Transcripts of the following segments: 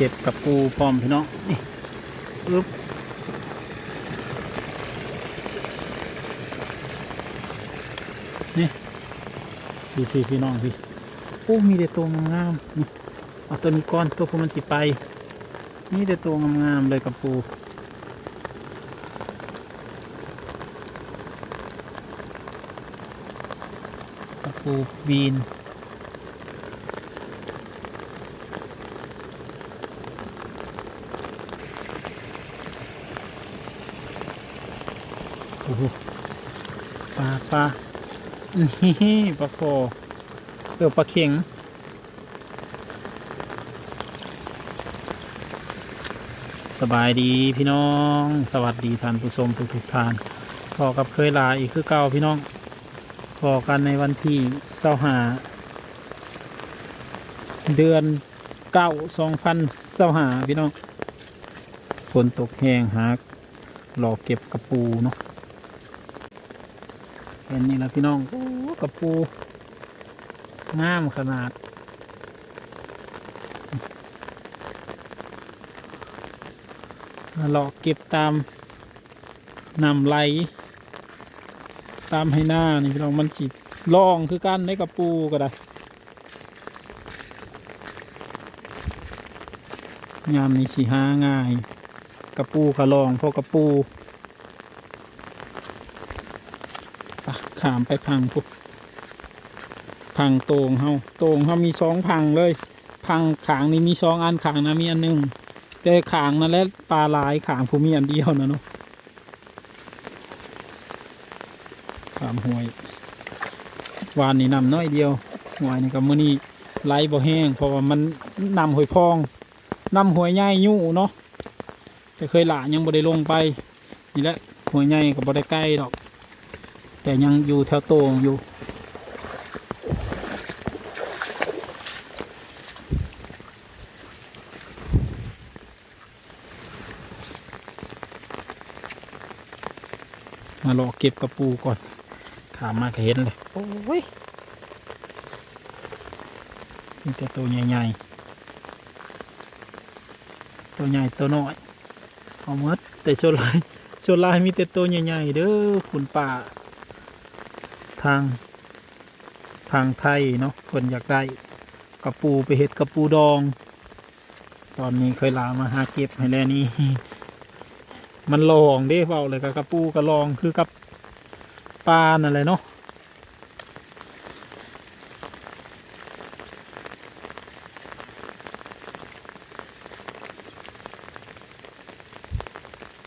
เก็บกับปูพร้อมพี่น้องนี่อึ๊บนี่พี่พี่พี่น้องพี่โอ้มีแต่ตัวงามๆนี่เอาตัวนี้ก่อนตัวพวกมันสิไปนี่แต่ตัวงามๆเลยกับปูกับปูบีน โอ้โห ปลาปลานี่ปลาคอเออปลาเข็งสบายดีพี่น้อง สวัสดีท่านผู้ชมทุกทุกท่านพอกับเคยลาอีกคือเก่าพี่น้องพอกันในวันที่เสาหาเดือนเก้าสองพันเสาหาพี่น้องฝนตกแห้งหากหลอกเก็บกระปูเนาะ เห็นนี่แหละพี่น้องโอ้กระปูงามขนาด หลอกเก็บตามนำไหล ตามให้หน้านี่พี่น้องมันสิล่องคือกันในกระปูก็ได้ยามนี้สิหาง่าย กระปูกระลองเพราะกระปูอะ ขามไปพังพุพังโตงเฮาโตงเฮามีสองพังเลย พังขางนี่มีสองอันขางนะมีอันหนึ่งแต่ขางนั่นแหละปลาลายขางผู้มีอันเดียวนะเนาะขามห่วยวานนี่นำน้อยเดียวห่วยนี่กับมือนี่ไหลบ่แห้งเพราะว่ามันนำหอยพองนำหวยใหญ่ยู่เนาะแต่เคยหลายังบ่ได้ลงไปนี่แหละหวยใหญ่ก็บ่ได้ใกล้ดอก แต่ยังอยู่แถวโตงอยู่ มารอเก็บกระปูก่อน ขามมาก็เห็นเลย โอ้ยมีแต่ตัวใหญ่ๆ ตัวใหญ่ตัวน้อย เอาหมดแต่โซลายโซลายมีแต่ตัวใหญ่ๆ เด้อคุณป่า ทาง ทางไทยเนาะคนอยากได้กระปูไปเห็ดกระปูดอง ตอนนี้เคยลามาหาเก็บให้แล้วนี่มันลองเด้เปล่าเลยกับกระปูกระลองคือกับปลานั่นแหละเนาะ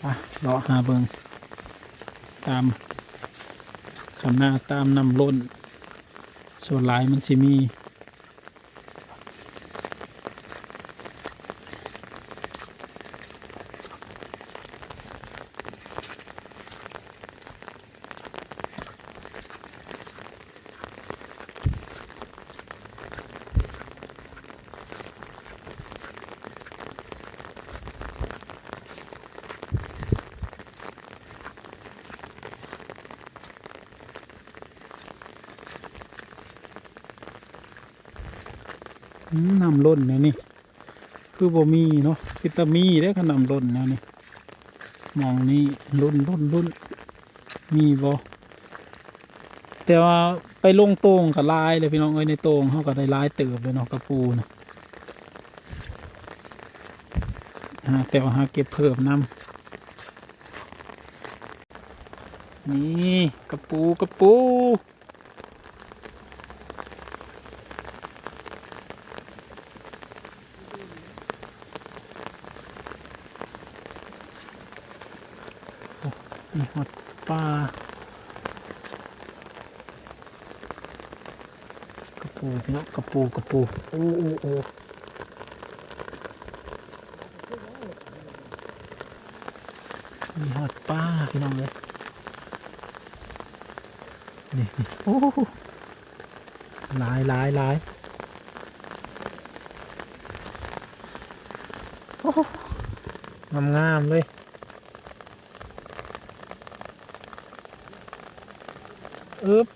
อะเลาะหาเบิงตาม คำหน้าตามนำล้น ส่วนหลายมันสิมี น้ำล้นนี่นี่ คือบ่มีเนาะพิตามีได้ขนำล้นแล้วนี่มองนี่ล้นล้นล้นมีบ่แต่ว่าไปลงโตงกับลายเลยพี่น้องเอ้ยในโตงเขาก็ได้ลายเติบเลยเนาะกระปูนะฮะแต่ว่าหาเก็บเพิ่มน้ำนี่กระปูกระปู นี่หอดปลากระ ปูพี่น้องกระปูกระปูโอ้โอ้โอ้มีหอดปลาพี่น้องเลยนี่นี่โอ้หลายหลายหลายโอ้งามงามเลยอึ๊บ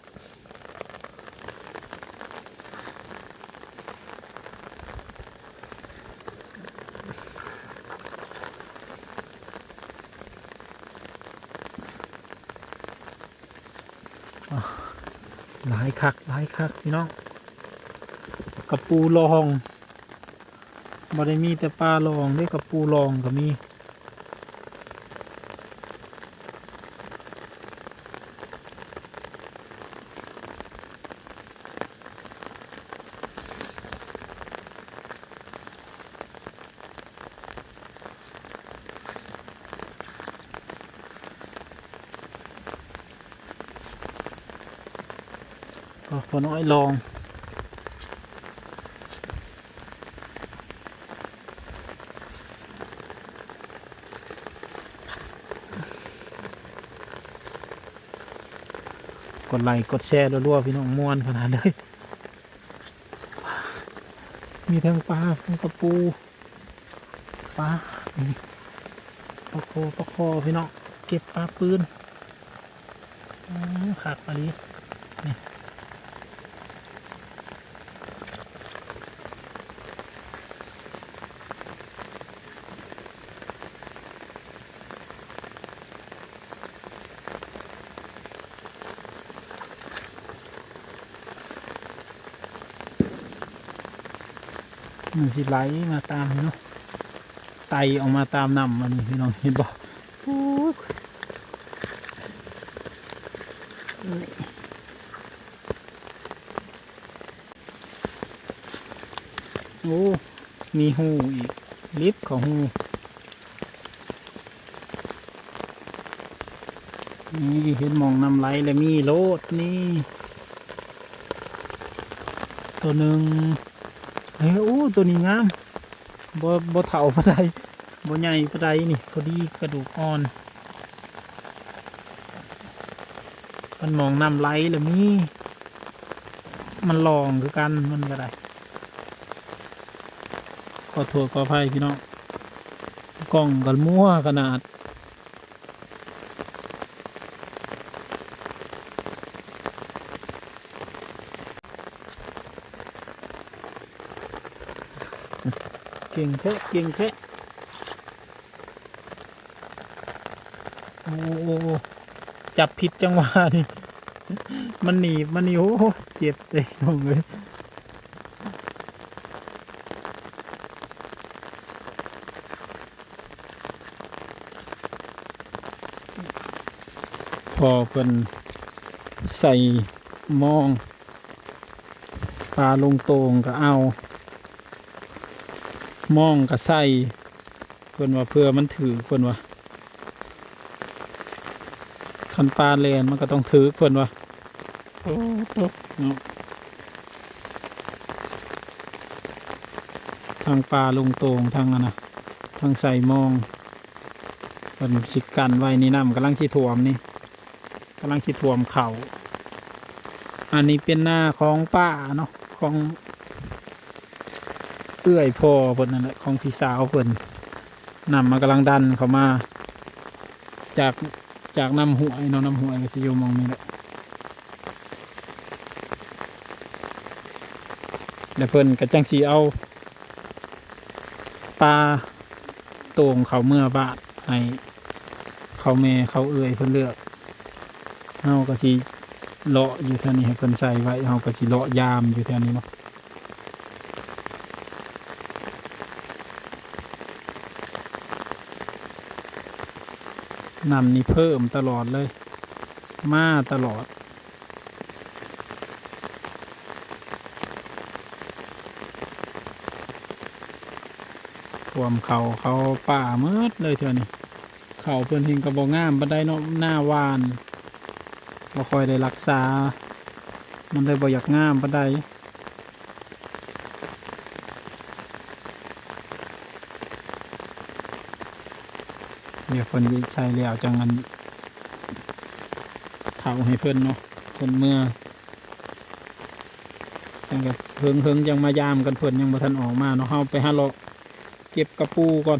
หลายคักหลายคักพี่น้องกระปูลองบ่ได้มีแต่ปลาลองได้กระปูลองก็มี พอน้อยลองกดไลค์กดแชร์รัวๆพี่น้องม่วนขนาดเลย มีทั้งปลาทั้งกระปูปลาปลาโคปลาคอพี่น้องเก็บปลาปืนอื้อขาดปลาลี มันสิไหลมาตามนี่เนาะไตออกมาตามน้ำมันนี่พี่น้องเห็นบ่โอ้ยโอ้มีหูอีก ลิฟต์ของหูนี่เห็นหมองน้ำไหลแล้วมีโลดนี่ ตัวหนึ่ง เฮ้ยโอ้ตัวนี้งามบ่บ่เฒ่าปานใดบ่ใหญ่ปานใดนี่พอดีกระดูกอ่อน มันมองน้ำไหลแล้วมีมันลองคือกันมันก็ได้ขอโทษขออภัยพี่น้องกล้องกันมั่วขนาด เก่งแท้เก่งแท้โอ้โอ้จับผิดจังหวะนี่มันหนีมันหนีโอ้โหเจ็บเลยน้องเลยพอเพิ่นใส่มองปลาลงโตงก็เอา มองกับใส่เพิ่นว่าเพื่อมันถือเพิ่นว่าคันปลาแลนมันก็ต้องถือเพิ่นว่าโอ้โหเนาะทางปลาลงโตงทางอะนะทางใส่มองเพิ่นสิกันไว้นี่น้ำกำลังสิท่วมนี่กำลังสิท่วมเขาอันนี้เป็นหน้าของป้าเนาะของ เอื้อยพ่อเพิ่นนั่นแหละของพี่สาวเพิ่นนำมากำลังดันเขามา จากจากน้ำหวยเนาะน้ำหวยก็สิอยู่มองนี้แหละแล้วเพิ่นก็จังสีเอาปลาโต่งเขาเมื่อบาทให้เขาแม่เขาเอื้อยเพิ่นเลือกเฮาก็สิเลาะอยู่แถวนี้ให้เพิ่นใส่ไว้เฮาก็สิเลาะยามอยู่แถวนี้เนาะ นำนี่เพิ่มตลอดเลย มาตลอดท่วมเขาเขาป่าเมืดเลยเถอะนี่เขาเพิ่นหิงกระบอกงามบันไดเนาะหน้าวานบ่คอยได้รักษา มันเลยบ่อยากงามบันได ดี๋ยวเพิ่นใส่แล้วจังงั้นเผาให้เพิ่นเนาะเพิ่นเมื่อจังกับเฮิงเฮิงยังมายามกันเพิ่นยังบ่ทันออกมาเนาะเฮาไปหาเลาะเก็บกระปูก่อน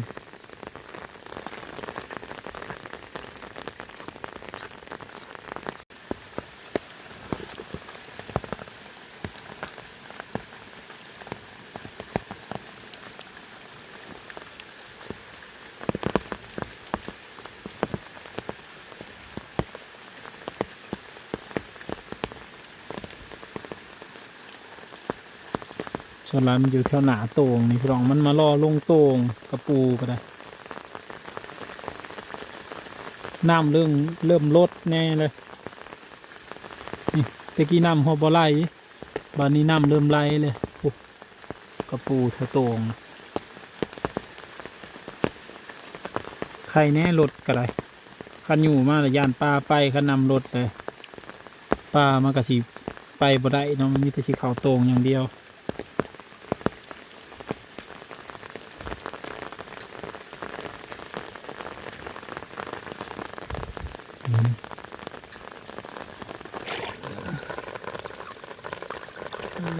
ส่วนลายมันอยู่แถวหนาโต่งนี่พี่น้องมันมาล่อลงโต่งกระปูก็ได้น้ำเรื่องเริ่มลดแน่เลยนี่ตะกี้น้ำหอบไหลบานนี้น้ำเริ่มไหลเลยโอ้กระปูเธอโต่งใครแน่รถก็ได้ขันอยู่มาละยานปลาไปขันนำรถเลยปลามากระสีไปบ่ได้เนาะมันมีแต่สีขาวโต่งอย่างเดียว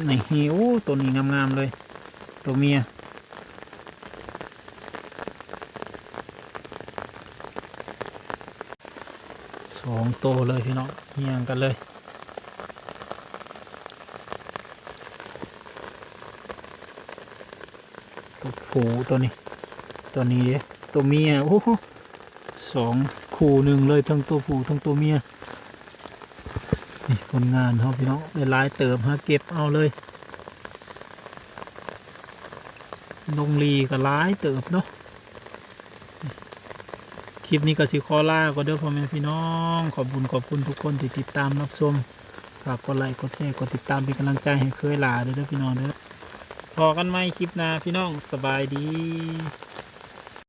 ในฮิวตัวนี้งามๆเลย ตัวเมีย สองตัวเลยพี่น้องเฮียงกันเลยตัวผูตัวนี้ ตัวนี้เด้ตัวเมีย โอ้โหสองคู่หนึ่งเลยทั้งตัวผู้ทั้งตัวเมียนี่ผลงานเขาพี่น้องได้ลายเติมฮะเก็บเอาเลย นงรีก็ร้ายเติบเนาะคลิปนี้ก็สิคอล่าก็เด้อพ่อแม่พี่น้อง ขอบคุญขอบคุณทุกคนที่ติดตามรับชมฝากกดไลค์กดแชร์กดติดตามเป็นกำลังใจให้เคยหลาด้อเด้อพี่น้องเด้อพอกันไหมคลิปหน้าพี่น้องสบายดี